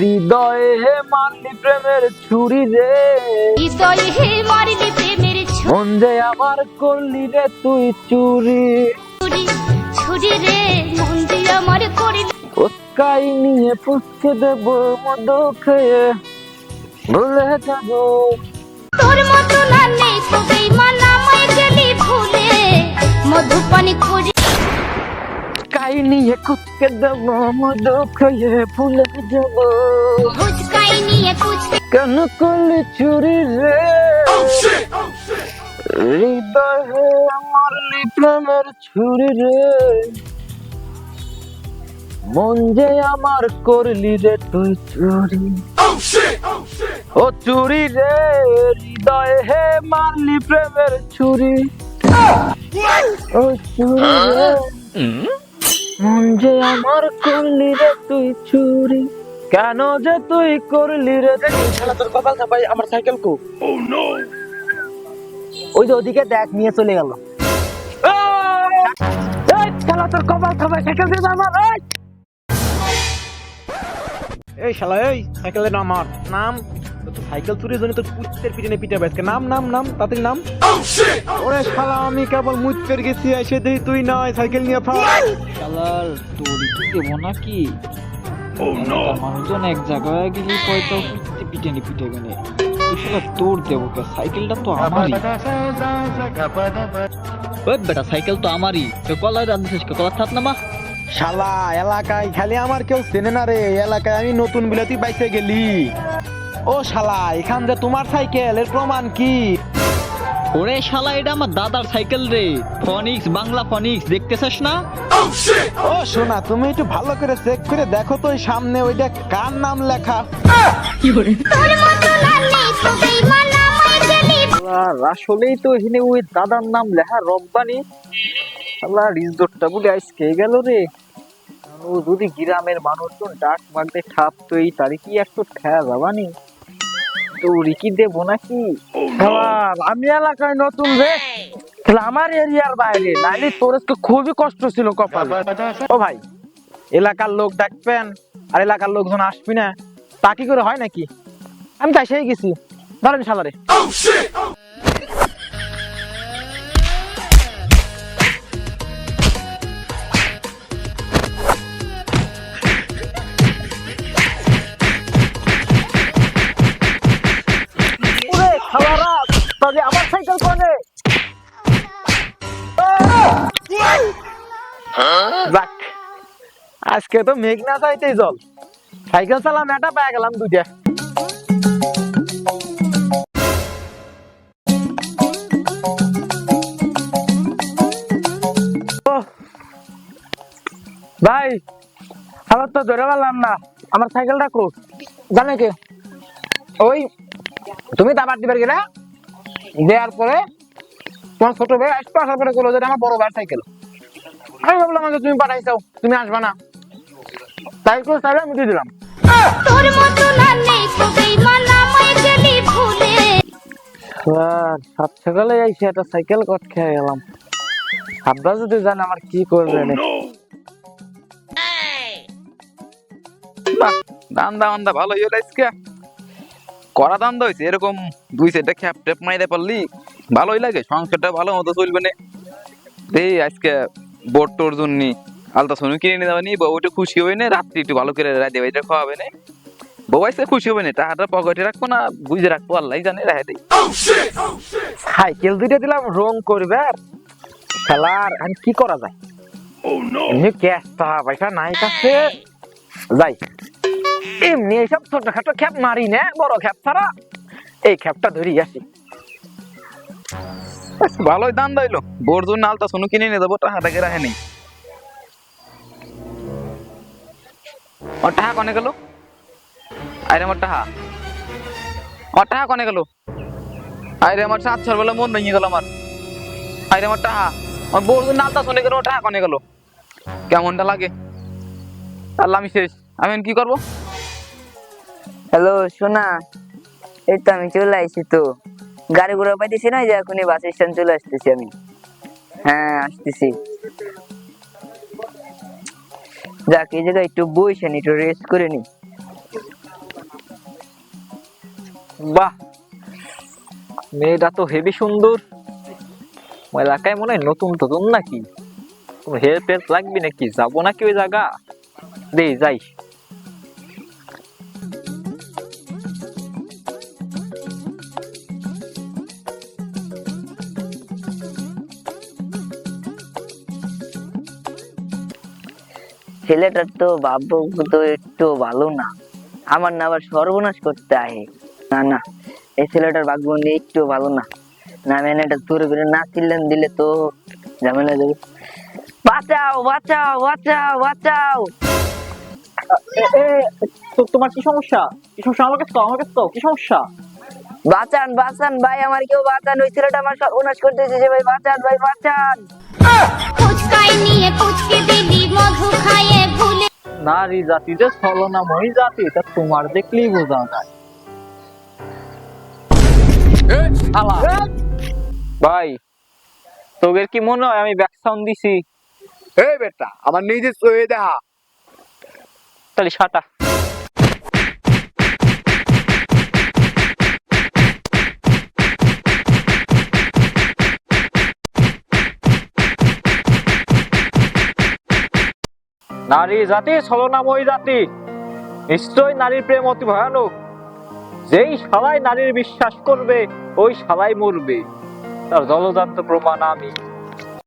হৃদয়ে হে মারলি প্রেমের ছুরি রে। হৃদয়ে হে মারিলি প্রেমের যে আমার করলি রে তুই চুরি। ছুরি ছুরি রে মন দিয়ে আমার করিলি। উস্কাই নিয়ে পুষকে দেব মধু খেয়ে ভুলে যাব। তোর মতো না নেই তোকেই মানা মাই গেলি ভুলে। মধুপানি করি কাই নিয়ে কুচকে দেব মধু খেয়ে ভুলে যাব ফুচকাই নিয়ে কুচকে কেন করলি চুরি রে? হৃদয়ে মারলি প্রেমের ছুরি রে। মন যে আমার করলি রে তুই চুরি। ও চুরি রে হৃদয়ে হে মারলি প্রেমের ছুরি। ও চুরি রে। মন যে আমার করলি রে তুই চুরি? কেন যে তুই করলি রে শালা তোর কপাল ভাই আমার সাইকেল কো? ওই যে ওদিকে দেখ নিয়ে চলে গেল। খেলা তোর কপাল থাবাই সাইকেল দিয়ে যা আমার এই! শালা এই সাইকেলের নাম আমার নাম? তো সাইকেল চুরির জন্য তোর পুত্রের পিছনে পিঠে বেসকে নাম নাম নাম তাড়াতাড়ি নাম। ওরে শালা আমি কেবল মুচ্চের গেছি এসে দেখি তুই নয় সাইকেল নিয়ে ফা শালার তোর কি দেবো নাকি? এলাকার মানুষজন এক জায়গায় গেলে পয়সা পিটতে পিটেনি পিটে গেলে। শালা তোর দেবো কে? সাইকেলটা তো আমারই। ওই বেটা সাইকেল তো আমারই। তো কলার রাঁধছিস কলার থাক না মা শালা এলাকায় খালি আমার কেউ চেনে না রে। এলাকায় আমি নতুন বিলাতি বাইসে গেলি। ও শালা এখান যে তোমার সাইকেল এর প্রমাণ কি? ওরে শালা এটা আমার দাদার সাইকেল রে। ফনিক্স বাংলা ফনিক্স দেখতেছিস না? ও শোনা তুমি একটু ভালো করে চেক করে দেখো তো সামনে ওইটা কার নাম লেখা। মানা আসলেই তো এখানে ওই দাদার নাম লেখা রব্বানি। আল্লাহ রিজোর্টটা বলে আজকে গেল রে। যদি গ্রামের মানুষজন ডাক মাগতে ঠাপ তো এই তারিখই একটু ঠেয়া যাবানি তো রিকি দেবো নাকি? আমি এলাকায় নতুন রে। আমার এরিয়ার বাইরে নাইলে তোর আজকে খুবই কষ্ট ছিল কপাল। ও ভাই এলাকার লোক ডাকবেন আর এলাকার লোকজন আসবি না। তা কি করে হয় নাকি? আমি তাই সেই গেছি। ধরেন শালারে। যাক, আজকে তো মেঘ না জল। সাইকেল চালাম, এটা পেয়ে গেলাম দুইটা। ভাই আমার তো ধরে পারলাম না। আমার সাইকেলটা কো জানে কে ওই, তুমি দাবার দিবার গেলে, দেওয়ার পরে তোমার ছোট ভাই আসতে আসার পরে যে আমার বড় ভাইয়ের সাইকেল। আমি ভাবলাম তুমি পাঠাইছো তুমি আসবা না। তাই করে তাহলে আমি দিয়ে দিলাম। তোর মতো না নেই মানা গেলি ভুলে। সাত সকালে আইসি একটা সাইকেল কট খেয়ে গেলাম। আব্বা যদি জানে আমার কি করবে দান্দা মান্দা ভালো হইল আজকে। করা দান্দা হয়েছে এরকম দুই সেটটা খ্যাপ ট্যাপ মাইরে পারলি ভালোই লাগে সংসারটা ভালো মতো চলবে না। এই আজকে বোট টোর জন্য আলতা সোনু কিনে নিয়ে যাবে নি বউ একটু খুশি হবে না, রাত্রি একটু ভালো করে রাতে বাইরে খাওয়াবে না। বউ খুশি হবে না পকেটে রাখব না, বুঝে রাখব, আল্লাহ জানে দেই। সাইকেল দুইটা দিলাম, রং করবে আর খেলার আমি কি করা যায়? এমনি পয়সা নাই কাছে। যাই। এমনি এইসব ছোটখাটো খ্যাপ মারি না, বড় খ্যাপ ছাড়া। এই খ্যাপটা ধরি আসি। ভালোই দান্দা হইল বোর জন্য আলতা সোনু কিনে নিয়ে যাব টাকাটাকে রাখে নেই। ওর টাকা কনে গেল? আরে আমার টাকা। আমার টাকা কনে গেল? আরে আমার সাত ছর বেলা মন ভেঙে গেল আমার। আরে আমার টাকা। আমার বোর জন্য আলতা শুনে গেল টাকা কনে গেল। কেমনটা লাগে? আল্লাহ আমি শেষ। আমি কি করব? হ্যালো, সোনা, এই তো আমি চলে আসছি তো। গাড়ি ঘুরে পাইতেছি না যে এখনই বাস স্ট্যান্ড চলে আসতেছি আমি। হ্যাঁ আসতেছি। যাক, এই জায়গায় একটু বইছে নি, একটু রেস্ট করে নি। বাহ! মেয়েটা তো হেবি সুন্দর। এলাকায় মনে হয় নতুন টতুন নাকি? হেল্প হেল্প লাগবে নাকি? যাব নাকি ওই জায়গা? দেই যাই। ছেলেটার তো বাবু তো একটু ভালো না। আমার না আবার সর্বনাশ করতে আহে। না না এই ছেলেটার বাগবন্দি একটু ভালো না। না মেনে এটা দূরে করে না চিল্লেন দিলে তো ঝামেলা যাবে। বাঁচাও বাঁচাও বাঁচাও বাঁচাও। এ, এ, তো তোমার কি সমস্যা? কি সমস্যা? আমাকে তো আমাকে তো কি সমস্যা? বাঁচান বাঁচান ভাই আমার কেউ বাঁচান। ওই ছেলেটা আমার সর্বনাশ করতেছে যে ভাই বাঁচান ভাই বাঁচান। নিয়ে পুচকে দিলি মধু খাইয়ে নারী জাতি যে ছলনাময়ী জাতি এটা তোমার দেখলেই বোঝা যায়। ভাই তোদের কি মনে হয় আমি ব্যাকসাউন্ড দিছি? এই বেটা আমার নিজের চোখে দেখা। তাহলে সাটা। নারী জাতি ছলনাময়ী জাতি। নিশ্চয় নারীর প্রেম অতি ভয়ানক। যেই শালায় নারীর বিশ্বাস করবে, ওই শালাই মরবে। তার জলজান্ত প্রমাণ আমি।